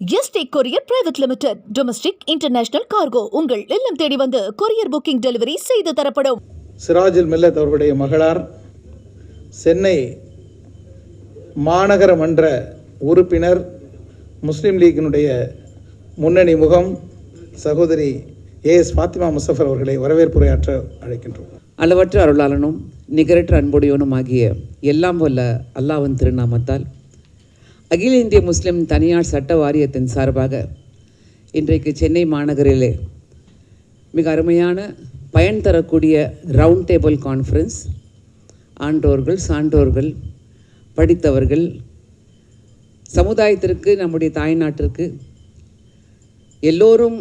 ST courier private limited. Domestic international cargo உங்கள் இல்லம் தேடி வந்து கொரியர் புக்கிங் டெலிவரி செய்து தரப்படும். சிராஜுல் மில்லத் அவர்களுடைய மகளார் சென்னை மாநகர மன்ற உறுப்பினர் முஸ்லீம் லீக்கினுடைய முன்னணி முகம் சகோதரி ஏஎஸ் ஃபாத்திமா முசஃபர் அவர்களை வரவேற்புரையாற்ற அழைக்கின்றோம். அளவற்ற அருளாளனும் நிகரற்ற அன்புடையவனும் ஆகிய எல்லாம் வல்ல அல்லாஹ்வின் திருநாமத்தால் அகில இந்திய முஸ்லிம் தனியார் சட்ட வாரியத்தின் சார்பாக இன்றைக்கு சென்னை மாநகரிலே மிக அருமையான பயன் தரக்கூடிய ரவுண்ட் டேபிள் கான்ஃபரன்ஸ் ஆண்டோர்கள் சான்றோர்கள் படித்தவர்கள் சமுதாயத்திற்கு நம்முடைய தாய்நாட்டிற்கு எல்லோரும்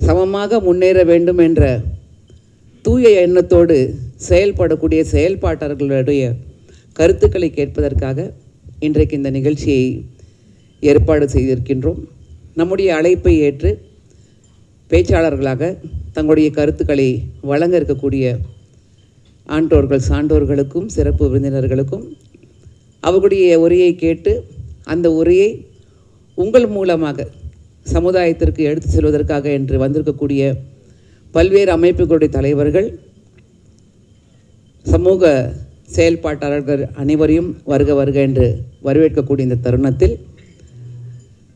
சமமாக முன்னேற வேண்டும் என்ற தூய எண்ணத்தோடு செயல்படக்கூடிய செயல்பாட்டாளர்களுடைய கருத்துக்களை கேட்பதற்காக இன்றைக்கு இந்த நிகழ்ச்சியை ஏற்பாடு செய்திருக்கின்றோம். நம்முடைய அழைப்பை ஏற்று பேச்சாளர்களாக தங்களுடைய கருத்துக்களை வழங்க இருக்கக்கூடிய ஆண்டோர்கள் சான்றோர்களுக்கும் சிறப்பு விருந்தினர்களுக்கும் அவர்களுடைய உரையை கேட்டு அந்த உரையை உங்கள் மூலமாக சமுதாயத்திற்கு எடுத்து செல்வதற்காக என்று வந்திருக்கக்கூடிய பல்வேறு அமைப்புகளுடைய தலைவர்கள் சமூக செயல்பாட்டாளர்கள் அனைவரையும் வருக வருக என்று வரவேற்கக்கூடிய இந்த தருணத்தில்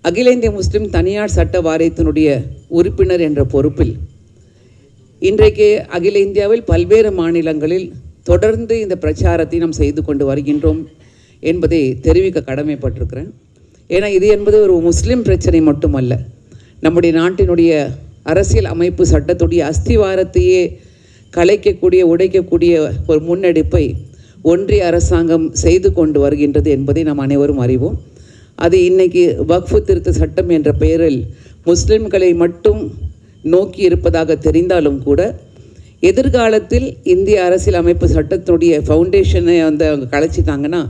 அகில இந்திய முஸ்லிம் தனியார் சட்ட வாரியத்தினுடைய உறுப்பினர் என்ற பொறுப்பில் இன்றைக்கு அகில இந்தியாவில் பல்வேறு மாநிலங்களில் தொடர்ந்து இந்த பிரச்சாரத்தை நாம் செய்து கொண்டு வருகின்றோம் என்பதை தெரிவிக்க கடமைப்பட்டிருக்கிறேன். ஏன்னா இது என்பது ஒரு முஸ்லிம் பிரச்சனை மட்டுமல்ல. நம்முடைய நாட்டினுடைய அரசியல் அமைப்பு சட்டத்துடைய அஸ்திவாரத்தையே கலைக்கக்கூடிய உடைக்கக்கூடிய ஒரு முன்னெடுப்பை ஒன்றிய அரசாங்கம் செய்து கொண்டு வருகின்றது என்பதை நாம் அனைவரும் அறிவோம். அது இன்னைக்கு வக்ஃபு திருத்த சட்டம் என்ற பெயரில் முஸ்லிம்களை மட்டும் நோக்கி இருப்பதாக தெரிந்தாலும் கூட எதிர்காலத்தில் இந்திய அரசியல் அமைப்பு சட்டத்துடைய ஃபவுண்டேஷனை வந்து அவங்க கலைச்சிட்டாங்கன்னா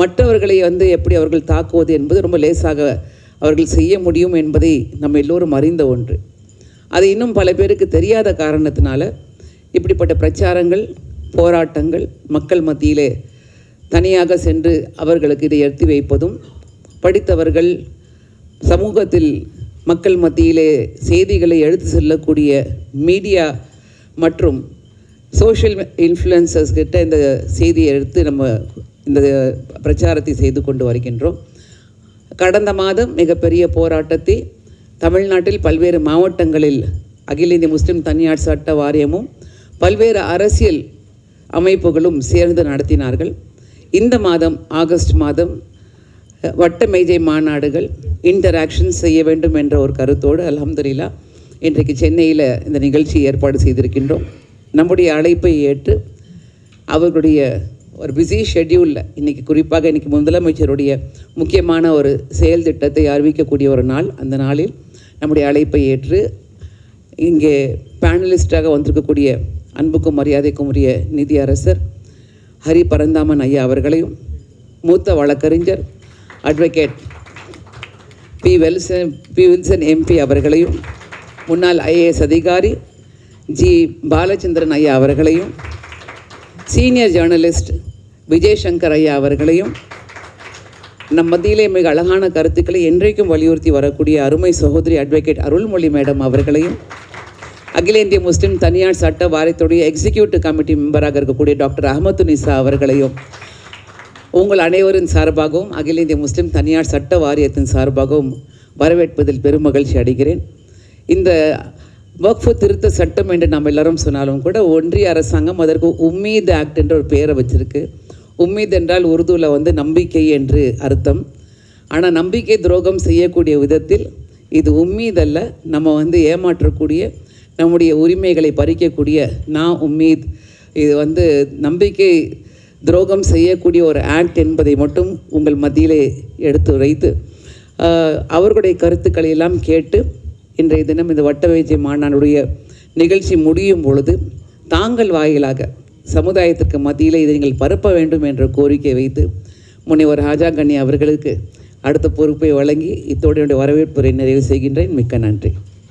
மற்றவர்களை வந்து எப்படி அவர்கள் தாக்குவது என்பது ரொம்ப லேசாக அவர்கள் செய்ய முடியும் என்பதை நம்ம எல்லோரும் அறிந்த ஒன்று. அது இன்னும் பல பேருக்கு தெரியாத காரணத்தினால இப்படிப்பட்ட பிரச்சாரங்கள் போராட்டங்கள் மக்கள் மத்தியிலே தனியாக சென்று அவர்களுக்கு இதை எடுத்து வைப்பதும் படித்தவர்கள் சமூகத்தில் மக்கள் மத்தியிலே செய்திகளை எடுத்து செல்லக்கூடிய மீடியா மற்றும் சோஷியல் இன்ஃப்ளூயன்சர்ஸ் கிட்ட இந்த செய்தியை எடுத்து நம்ம இந்த பிரச்சாரத்தை செய்து கொண்டு வருகின்றோம். கடந்த மாதம் மிகப்பெரிய போராட்டத்தை தமிழ்நாட்டில் பல்வேறு மாவட்டங்களில் அகில இந்திய முஸ்லிம் தனியார் சட்ட வாரியமும் பல்வேறு அரசியல் அமைப்புகளும் சேர்ந்து நடத்தினார்கள். இந்த மாதம் ஆகஸ்ட் மாதம் வட்ட மேஜை மாநாடுகள் இன்டராக்ஷன் செய்ய வேண்டும் என்ற ஒரு கருத்தோடு அலமதுல்லா இன்றைக்கு சென்னையில் இந்த நிகழ்ச்சி ஏற்பாடு செய்திருக்கின்றோம். நம்முடைய அழைப்பை ஏற்று அவர்களுடைய ஒரு பிஸி ஷெட்யூலில் இன்றைக்கி குறிப்பாக இன்றைக்கி முதலமைச்சருடைய முக்கியமான ஒரு செயல் திட்டத்தை அறிவிக்கக்கூடிய ஒரு நாள் அந்த நாளில் நம்முடைய அழைப்பை ஏற்று இங்கே பேனலிஸ்டாக வந்திருக்கக்கூடிய அன்புக்கும் மரியாதைக்கும் உரிய நிதி அரசர் ஹரி பரந்தாமன் ஐயா அவர்களையும் மூத்த வழக்கறிஞர் advocate P Welson P Wilson MP அவர்களையும் முன்னாள் ஐஏஎஸ் அதிகாரி ஜி பாலச்சந்திரன் ஐயா அவர்களையும் சீனியர் ஜேர்னலிஸ்ட் விஜய் சங்கர் ஐயா அவர்களையும் நம் மத்தியிலே மிக அழகான கருத்துக்களை என்றைக்கும் வலியுறுத்தி வரக்கூடிய அருமை சகோதரி அட்வொகேட் அருள்மொழி மேடம் அவர்களையும் அகில இந்திய முஸ்லிம் தனியார் சட்ட வாரியத்துடைய எக்ஸிக்யூட்டிவ் கமிட்டி மெம்பராக இருக்கக்கூடிய டாக்டர் அகமது நிசா அவர்களையும் உங்கள் அனைவரின் சார்பாகவும் அகில இந்திய முஸ்லிம் தனியார் சட்ட வாரியத்தின் சார்பாகவும் வரவேற்பதில் பெருமகிழ்ச்சி அடைகிறேன். இந்த வக்ஃபு திருத்த சட்டம் என்று நாம் எல்லாரும் சொன்னாலும் கூட ஒன்றிய அரசாங்கம் அதற்கு உம்மீத் ஆக்ட் என்ற ஒரு பெயரை வச்சுருக்கு. உம்மீத் என்றால் உருதுவில் வந்து நம்பிக்கை என்று அர்த்தம். ஆனால் நம்பிக்கை துரோகம் செய்யக்கூடிய விதத்தில் இது உம்மீதல்ல நம்ம வந்து ஏமாற்றக்கூடிய நம்முடைய உரிமைகளை பறிக்கக்கூடிய நான் உம்மீத். இது வந்து நம்பிக்கை துரோகம் செய்யக்கூடிய ஒரு ஆக்ட் என்பதை மட்டும் உங்கள் மத்தியிலே எடுத்து வைத்து அவர்களுடைய கருத்துக்களை எல்லாம் கேட்டு இன்றைய தினம் இந்த வட்ட வைத்திய மாநாடுடைய நிகழ்ச்சி முடியும் பொழுது தாங்கள் வாயிலாக சமுதாயத்திற்கு மத்தியில் இதை நீங்கள் பரப்ப வேண்டும் என்ற கோரிக்கை வைத்து முனைவர் ராஜா கண்ணி அவர்களுக்கு அடுத்த பொறுப்பை வழங்கி இத்தோடு வரவேற்புரை நிறைவு செய்கின்றேன். மிக்க நன்றி.